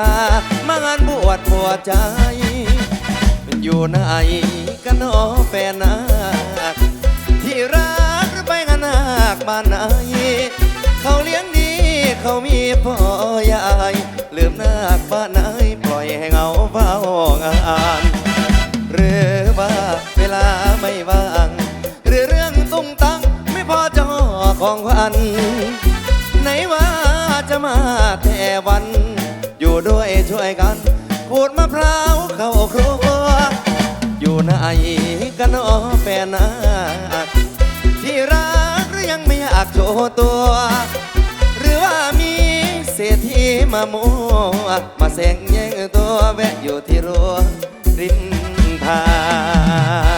ตา มางานบวชหัวใจ มันอยู่ไหนกันอแฟนนะที่รักไปงานนาคบ้านไหนเขาเลี้ยงดีเขามีพ่อยายลืมนาคบ้านไหนปล่อยให้เงาเฝ้างานหรือว่าเวลาไม่ว่างหรือเรื่องตุ้งตังไม่พอจอของวัญไหนว่าจะมาแต่วัน ด้วยช่วยกันขูดมะพร้าวเข้าครัว อยู่ไหนกันอ้อแฟนนาคที่รักหรือยังไม่อยากโชว์ตัว หรือว่ามีเศรษฐีมามัวมาแสงแย่งตัวแวะอยู่ที่รั้วริมทาง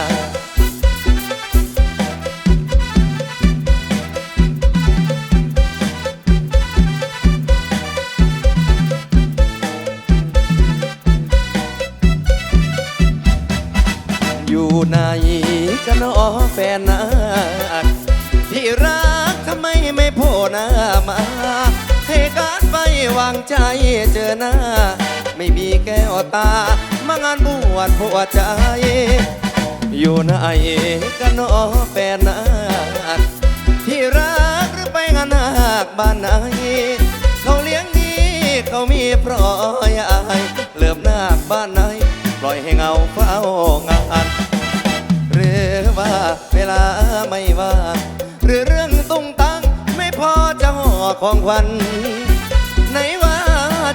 ใจเจอหน้า ไม่มีแก้วตามางานบวชผัวใจ อยู่ไหนกันอ้อแฟนนาที่รักหรือไปงานนาคบ้านไหนเขาเลี้ยงดีเขามีพร้อยอายเลิมนาคบ้านไหน ปล่อยให้เงาเฝ้างานหรือว่าเวลาไม่ว่างหรือเรื่องตุ้งตังไม่พอจะห่อของขวัญไหน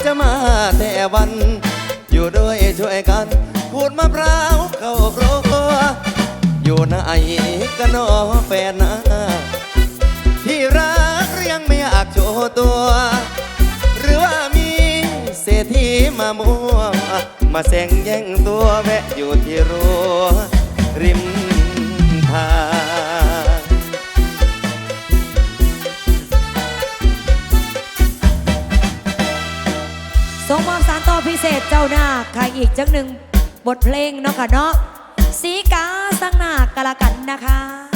จะมาแต่วัน อยู่ด้วยช่วยกันขูดมะพร้าวเข้าครัวอยู่ไหนกันนอแฟนนะที่รักหรือยังไม่อยากโชว์ตัว หรือว่ามีเศรษฐีมามัวมาแซงแย่งตัวแวะอยู่ที่รั้วริมทาง พิเศษเจ้าหน้าใครอีกจังหนึ่งบทเพลงเนาะค่ะเนาะสีกาสังหนากะละกันนะคะ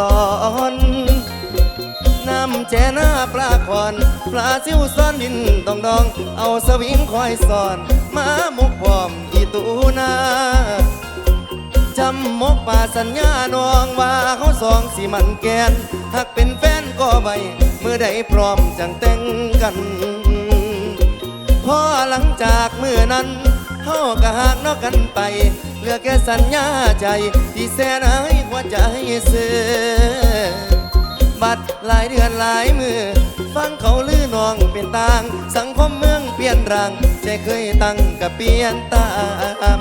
ลอนน้ำแจหน้าปลาคอนปลาซิวซ่อนดินดองดอง เอาสวิงคอยสอนมามุกพร้อมอีตูนาจำมกป่าสัญญานองว่าเขาสองสิมันแกนหากเป็นแฟนก็ใบเมื่อใดพร้อมจังแต่งกันพอหลังจากเมื่อนั้นเฮาก็หากนอกกันไป เหลือแค่สัญญาใจที่แสนให้ หัวใจเสือบัดหลายเดือนหลายมือ ฟังเขาลือนองเป็นต่าง สังคมเมืองเปลี่ยนรังใจเคยตั้งกับเปลี่ยนตาม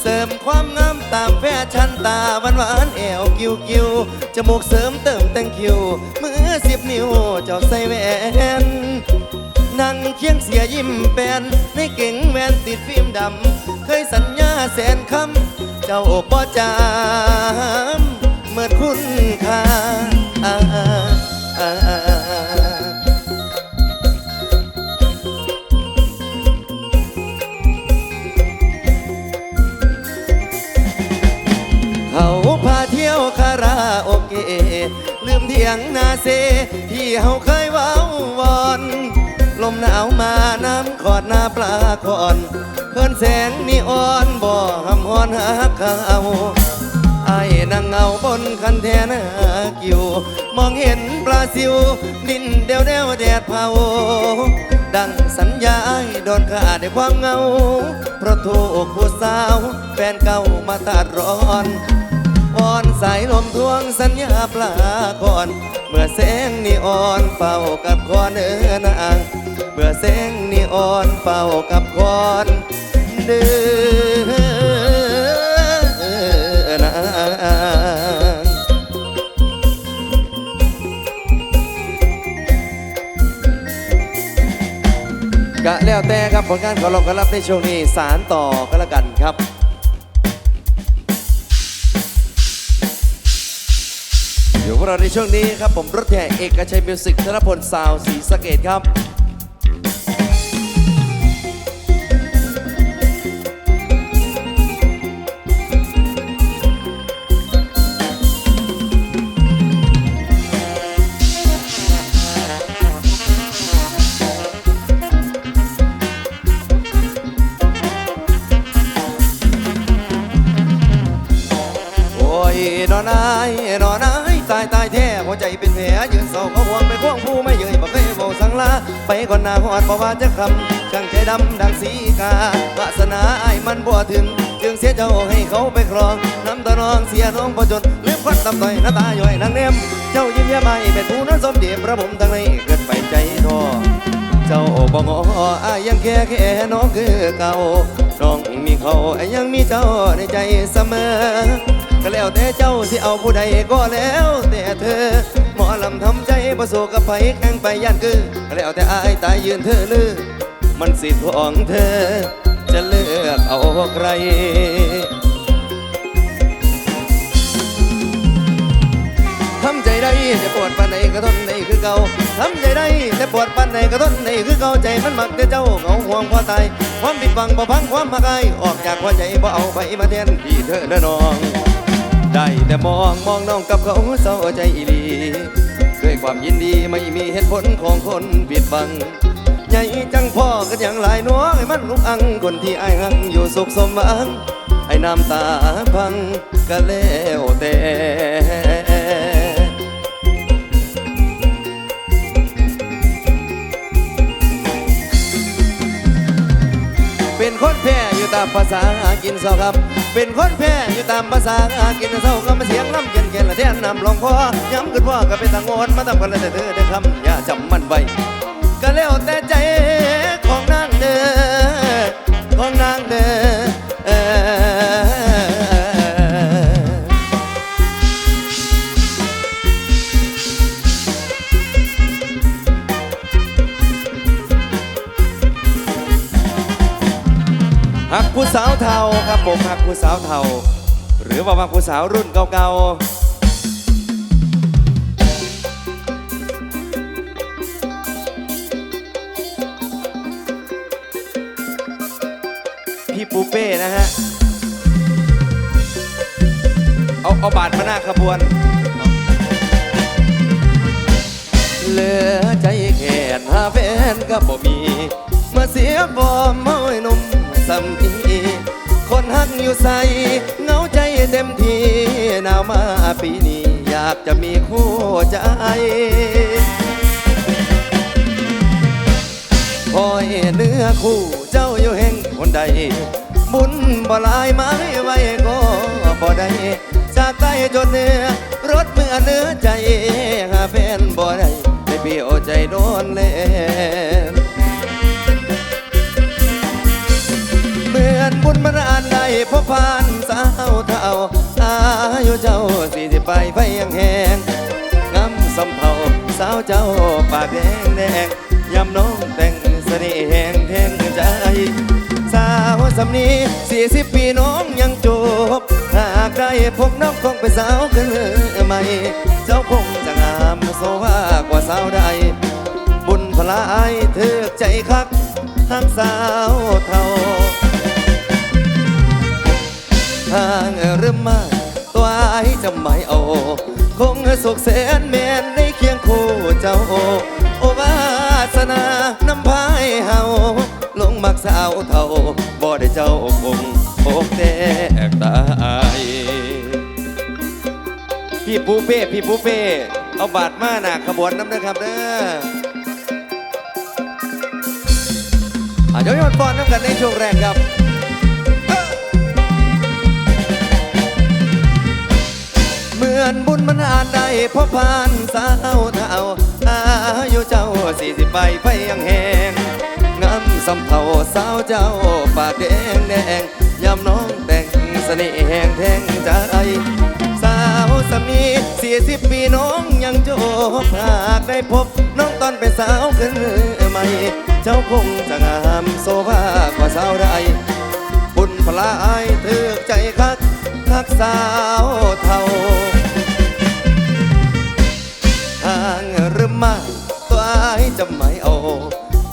เสริมความงามตามแฟชั่นตาหวานหวานแอวกิ้วกิ้วจมูกเสริมเติมแต่งคิวมือสิบนิ้วเจ้าใส่แหวนนั่งเคียงเสียยิ้มแปนในเก่งแวนติดฟิล์มดำ เคยสัญญาแสนคำ เจ้าบ่จามเมื่อคุณค่าอ่าอ่าอ่าเขาพาเที่ยวคาราโอเกะลืมเถียงนาเซ ที่เฮาเคยว้าวอน ลมหนาวมาน้ำขอดหน้าปลาคอน สงนีออนบ่หำฮอนหาเขาไอ้นั่งเงาบนคันแทนกิว มองเห็นปลาซิว ดินเดวเดวแดดเผา ดังสัญญาไอ้โดนขาดด้วยความเงา เพราะถูกผู้สาว แฟนเก่ามาตัดร้อนวอนสายลมทวงสัญญาปลาก่อน เมื่อแสงนีออนเฝ้ากับคอนเออนางเมื่อแสงนีออนเฝ้ากับคอน เดือนก็แล้วแต่ครับผลงานของเราก็รับในช่วงนี้สารต่อก็แล้วกันครับอยู่พวกเราในช่วงนี้ครับผมรถแห่เอกชัยมิวสิกธนพลซาวสีสะเกตครับ หัวใจเป็นแผลยืนเศร้าเขาห่วงไปควงผู้ไม่เยยบอกเคยบอกสังลาไปก่อนหน้าหอดบอกว่าจะคำช่างใจดำดังสีกาวาสนาไอ้มันบ่ถึงจึงเสียเจ้าให้เขาไปครองน้ำตาน้องเสียน้องพอจนเลืมควันตำต่อยหน้าตาย่อยนางเนมเจ้ายิ้มแย้มไม่เป็นผู้นั้นสมเดียบพระผมทั้งในเกิดไปใจท้อเจ้าบ่งออายยังแค่แค่น้องคือเก่าน้องมีเขาอายังมีเจ้าในใจเสมอ ก็แล้วแต่เจ้าสิเอาผู้ใดก็แล้วแต่เธอ หมอลำทำใจประสู้กับไผแข่งไปย่านคือก็แล้วแต่อายตายยืนเธอลือ มันสิทธิ์ของเธอ จะเลือกเอาใครทำใจได้จะปวดปานใดก็ทนได้คือเก่าทำใจได้จะปวดปานใดก็ทนได้คือเก่าใจมันมักแต่เจ้าเหงาห่วงพอตายความผิดหวังบ่พังความมักอายออกจากหัวใจบ่เอาไปมาแทนที่เธอเด้อน้อง ได้แต่มองมองน้องกับเขาเศร้าใจอีลีด้วยความยินดีไม่มีเหตุผลของคนผิดบังใหญ่จังพ่อกันอย่างหลายนัวให้มันลุกอังคนที่ไอ้ายหังอยู่สุขสมหวังไอ้น้ำตาพังก็แล้วแต่เป็นคนแพ้อยู่ตามภาษาหากินเศร้าครับ เป็นคนแพ้อยู่ตามภาษาหากินเศร้าก็มาเสียงลำเกียนเกียนละแทนนำลองพอย้ำขึ้นว่าก็เป็นทางโอนมาทำกันแล้วแต่เธอได้คำอย่าจำมันไว้ก็แล้วแต่ใจของนางเด้อของนางเด้อ หักผู้สาวเทาครับผมหักผู้สาวเทาหรือว่าหักผู้สาวรุ่นเก่าๆพี่ปูเป้นะฮะเอาเอาบาทมาหน้าขบวนเหลือใจแค่นหาแฟนก็บ่มี มาเสียบอมเมาไอ้นม สำอีคนหักอยู่ใสเงาใจเต็มทีหนาวมาปีนี้อยากจะมีคู่ใจคอยเนื้อคู่เจ้าอยู่แห่งคนใด บุญบ่ลายไม้ไว้ก็บ่ได้จากใต้จนเนื้อรถเมื่อเนื้อใจหาแฟนบ่ได้ได้เบี้ยวใจโดนเล่ พบผ่านสาวเท่าอายุเจ้าสี่สิบไปไฟยังแหงงำสำเภาสาวเจ้าปากแดงแดงยำน้องแต่งเสน่ห์แหงแทงใจ สาวสำนีสี่สิบปีน้องยังจบหากได้พบน้องคงเป็นสาวกันใหม เจ้าคงจะงามโซว่ากว่าสาวใด บุญพลายเธอใจคักทักสาวเท่า ทางเริ่มมาตัวไอ้จะไม่เอา คงสุขแสนแมนได้เคียงคู่เจ้า โอวาสนานำพายเฮาลงมักสาวเท่าบ่ได้เจ้าคงอกแตกตายพี่ปูเป้พี่ปูเป้เอาบาดมาหนักขบวนน้ำเด้อครับเด้ออะเดี๋ยวยอดบอลน้ำกันในช่วงแรกครับ เหมือนบุญมันอานได้เพราะผ่านสาวเท่าอายุเจ้าสี่สิบไปไฟยังแหงงามสำเภาสาวเจ้าปากแดงแดงยามน้องแต่งเสน่ห์แหงแทงใจสาวสามีสี่สิบปีน้องยังโจบหากได้พบน้องตอนเป็นสาวขึ้นใหม่ เจ้าคงจะงามโซภากว่าสาวใดบุญพลายเถือกใจคัก คักสาวเท่า ทางเริ่มมาตัวไอจะไม่เอา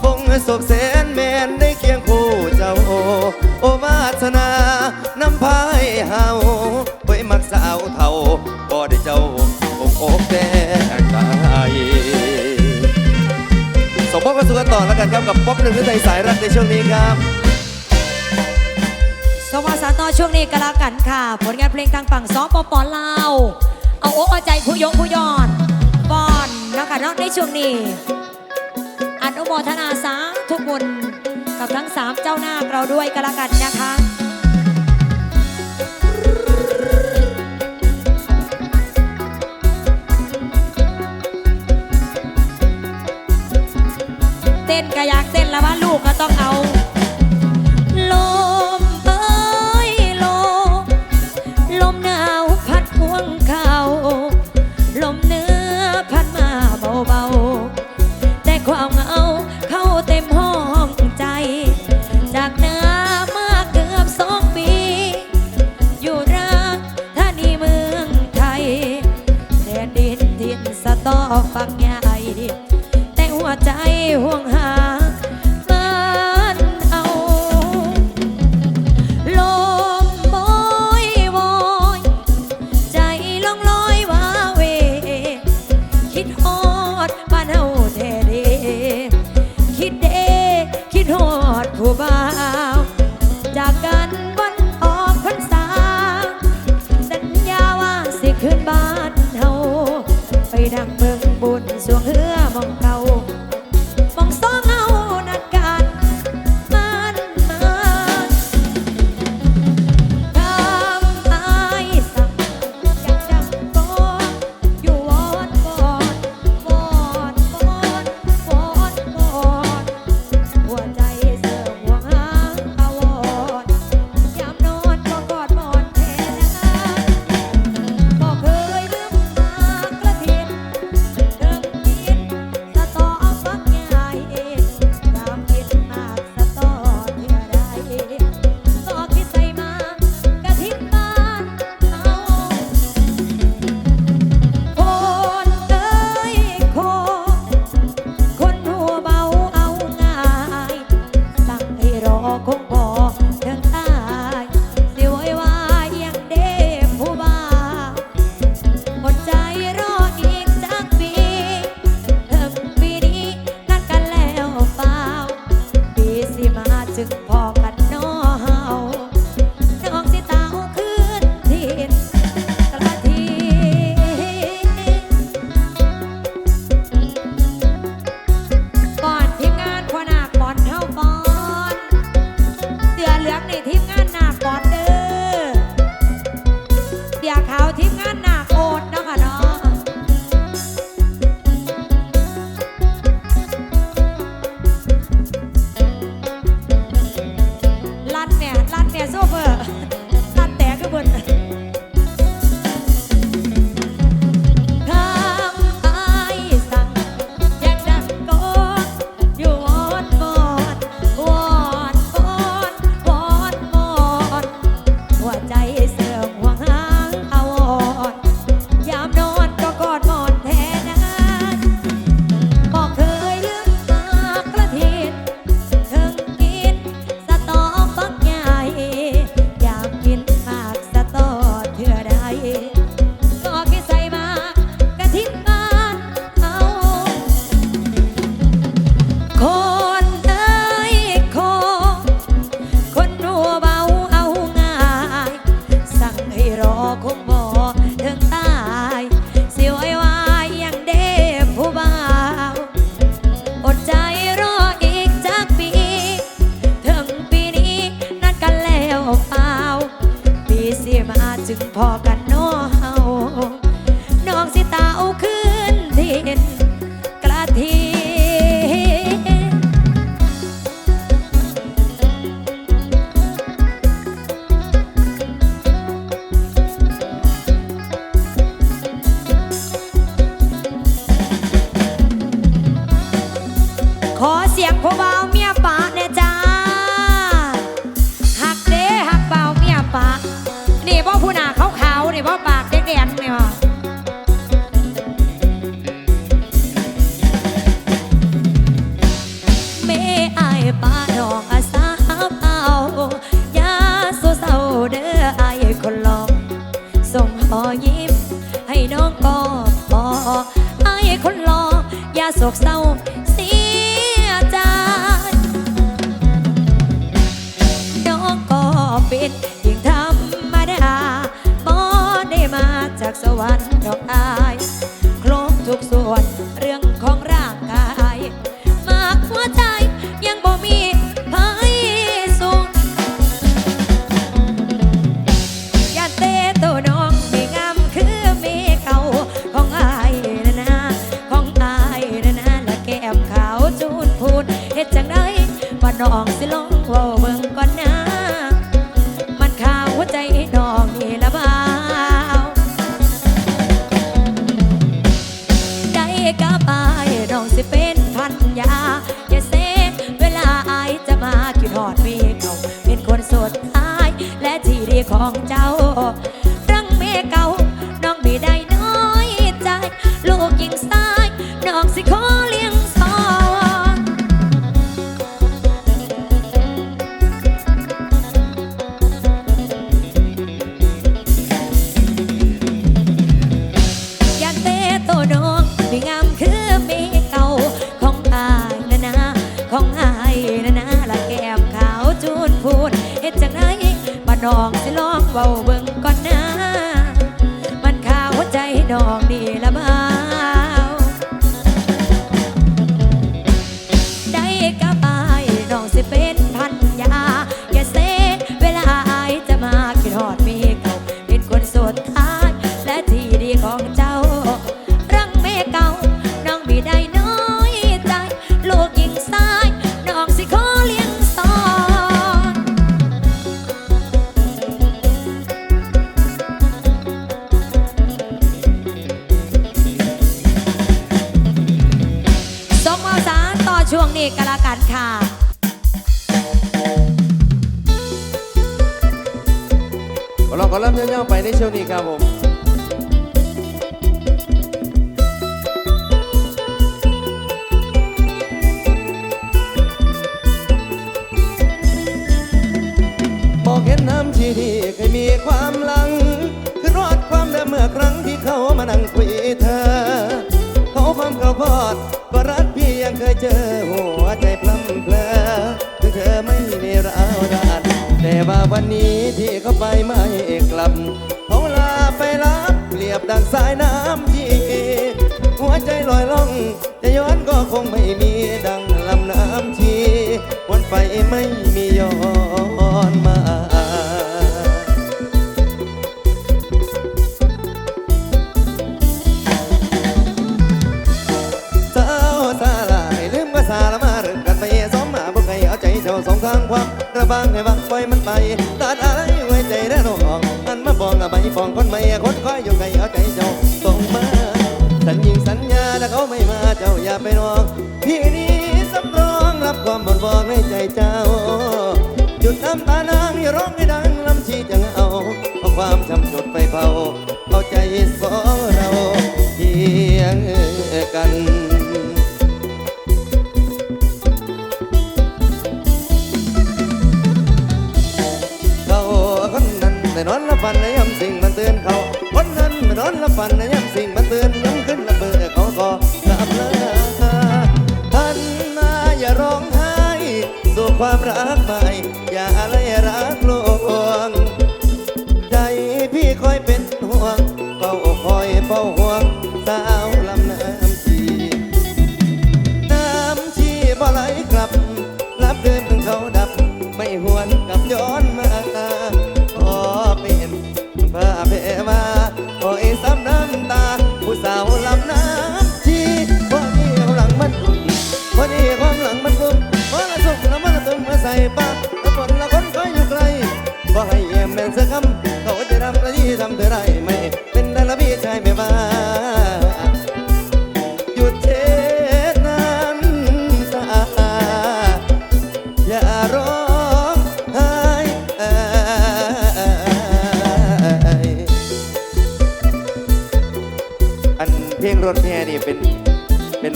คงสุขแสนแมนได้เคียงคู่เจ้า โอวาสนานำพายเฮาไปมักสาวเท่าก็ได้เจ้าอกอกแตกตายสมพบกันสู่กันต่อแล้วกันครับกับป๊อปหนึ่งในสายรักในช่วงนี้ครับ สวัสดีต่อช่วงนี้ก็แล้วกันค่ะ ผลงานเพลงทางฝั่งสปปลาว เอาอกเอาใจผู้ยกผู้ยอดบอนนะคะเนาะในช่วงนี้อนุโมทนาสาทุกบุญกับทั้งสามเจ้าหน้าเราด้วยก็แล้วกันนะคะเต้นก็อยากเต้นแล้วว่าลูกก็ต้องเอา บอกเห็นน้ำชีที่เคยมีความหลัง คือรอดความเดิมเมื่อครั้งที่เขามานั่งคุยเธอ เขาความเขาพอดก็รักพี่ยังเคยเจอหัวใจพลัำเพลอถึงเธอไม่มีราวดานแต่ว่าวันนี้ที่เขาไปไม่กลับ ดังสายน้ำที่หัวใจลอยล่อง จะย้อนก็คงไม่มีดังลำน้ำทีวันไปไม่ บางให้บังปล่อยมันไปตัดอะไรไว้ใจได้น้องอันมาบอกอะใบฟองคนใหม่คนคอยอยู่ไกลเอาใจเจ้าส่งมาสัญญิงสัญญาถ้าเขาไม่มาเจ้าอย่าไปนองพี่นี้สำรองรับความบ่นบอกในใจเจ้าหยุดน้ำตานางอย่าร้อง ฝันในยามสิ่งมันเตือนย้ำขึ้นระเบอเขาก็กลับลาท่านมาอย่าร้องไห้สู่ความรักใหม่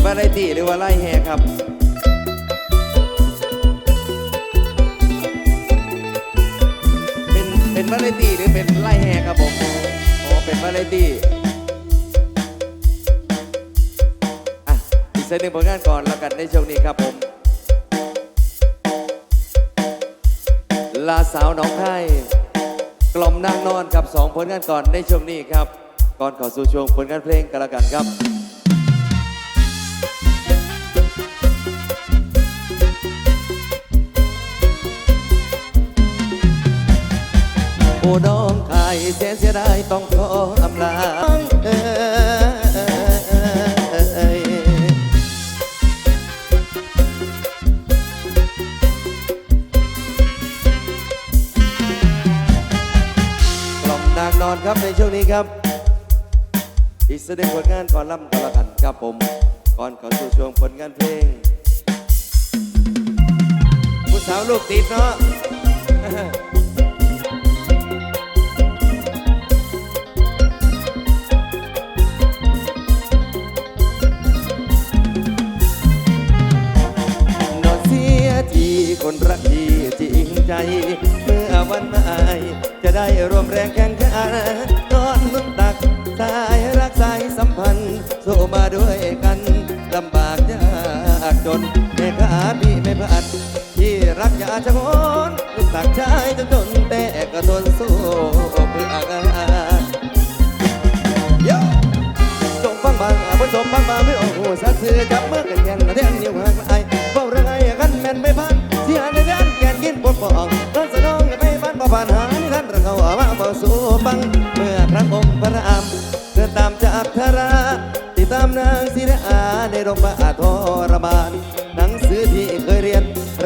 วาไรตี้หรือว่าไล่แห่ครับเป็นเป็นวาไรตี้หรือเป็นไล่แห่ครับผมอ๋อเป็นวาไรตี้อะอีกสักหนึ่งผลงานก่อนแล้วกันในช่วงนี้ครับผมลาสาวน้องไข่กล่อมนางนอนกับสองผลงานก่อนในช่วงนี้ครับ ก่อนข้าสู่ช่วงผลงานเพลงกันล้วกันครับ โอ้น้องไข่เสียเสียดายต้องขออำลาเอ่ยกล่อมนางนอนครับในช่วงนี้ครับ อีกแสดงผลงานก่อนล่ำกันละกันครับผม ก่อนเข้าสู่ช่วงผลงานเพลง ผู้สาวลูกติดเนาะ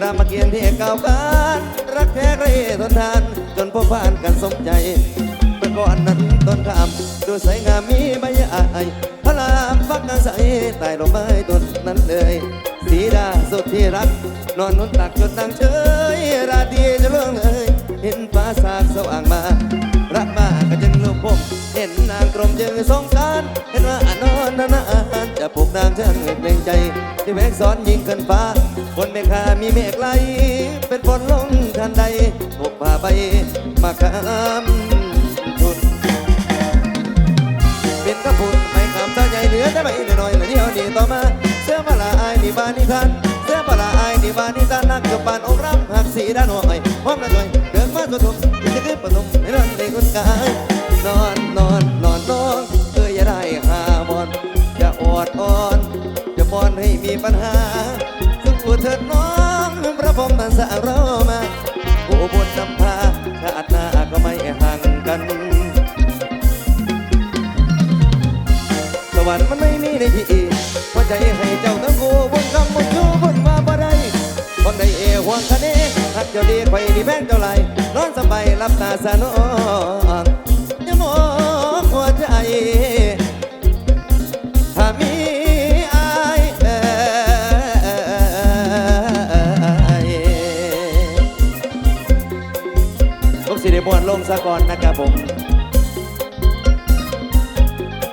รามเกียรติ์ที่เก่าการรักแท้ไรทนทาน จนพบผ่านกันสมใจเมื่อก่อนนั้นต้นขาม ดูใสงามมีใบใหญ่พระรามฟักนางใสใต้ลมไม้ต้นนั้นเลยสีดาสุดที่รัก นอนนอนตักจนนางเฉยราตรีจะล่วงเลย เห็นฟ้าสากสว่างมา รักมาก็จึงลูกผมเห็นนางกรมจึงส ที่แวกสอนยิงขึ้นฟ้า บนเมฆามีเมฆไหลเป็นฝนลงทันใดปกผ้าใบมาคำทุนเป็นกระพุนไม่คำตาใหญ่เหลือแต่ไม่น้อยๆละเดียวนี่ต่อมา เสื้อปลาอายนี่บานนิทานเสื้อปลาอายนี่บานนิทานนักกับปานอกรำหักสีด้านหัวไอ้พร้อมกันด้วยเดินมาตัวทุ่มยิ่งจะขึ้นปฐมในนั้นในคนกาย จ้าดีไข่ดีแพงเจ้าไหลนอนสบายรับตาสนองอย่ามองหัวใจ ถ้ามีอายเอ่ยลูกศิริมวนลงสะก่อนนะครับผม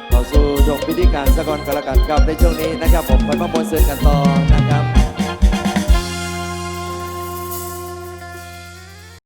เข้าสู่ช่วงพิธีการสะกอนกันละกันครับในช่วงนี้นะครับผมไปประมวลเสือกันต่อนะครับ